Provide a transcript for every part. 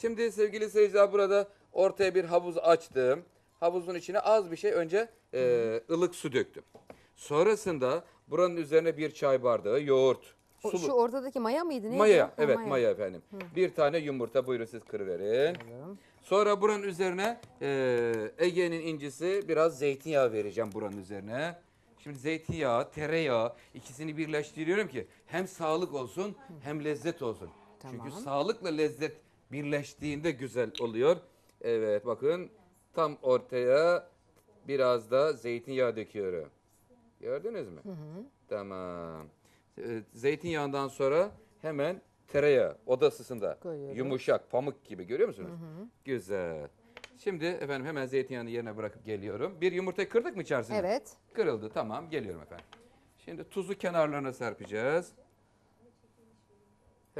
Şimdi sevgili seyirciler burada ortaya bir havuz açtım. Havuzun içine az bir şey önce e, ılık su döktüm. Sonrasında buranın üzerine bir çay bardağı yoğurt, O, sulu. şu ortadaki maya mıydı? Neydi? Maya, Ha, evet maya, efendim. Bir tane yumurta buyurun siz kırıverin. Sonra buranın üzerine e, Ege'nin incisi biraz zeytinyağı vereceğim buranın üzerine. Şimdi zeytinyağı, tereyağı ikisini birleştiriyorum ki hem sağlık olsun hem lezzet olsun. Çünkü Tamam. sağlıkla lezzet birleştiğinde güzel oluyor. Evet bakın tam ortaya biraz da zeytinyağı döküyorum. Gördünüz mü? Tamam. Ee, Zeytinyağından sonra hemen tereyağı oda ısısında. Koyuyoruz. Yumuşak, pamuk gibi görüyor musunuz? Güzel. Şimdi efendim hemen zeytinyağını yerine bırakıp geliyorum. Bir yumurtayı kırdık mı içerisine? Evet. Kırıldı tamam geliyorum efendim. Şimdi tuzu kenarlarına serpeceğiz.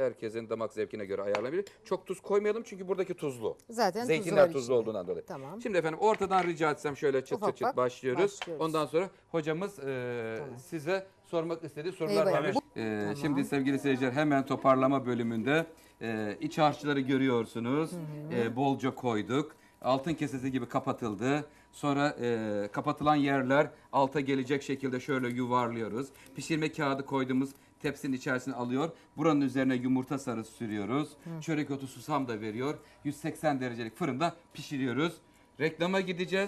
Herkesin damak zevkine göre ayarlanabilir. Çok tuz koymayalım çünkü buradaki tuzlu. Zaten Zeytinler tuzlu içinde. olduğundan dolayı. Tamam. Şimdi efendim ortadan rica etsem şöyle çıt Ufak çıt çıt başlıyoruz. başlıyoruz. Ondan sonra hocamız e, size sormak istediği sorular var. E, Şimdi sevgili seyirciler hemen toparlama bölümünde e, iç harçları görüyorsunuz. E, bolca koyduk. Altın kesesi gibi kapatıldı. Sonra e, kapatılan yerler alta gelecek şekilde şöyle yuvarlıyoruz. Pişirme kağıdı koyduğumuz tepsinin içerisine alıyor. Buranın üzerine yumurta sarısı sürüyoruz. Çörek otu susam da veriyor. 180 derecelik fırında pişiriyoruz. Reklama gideceğiz.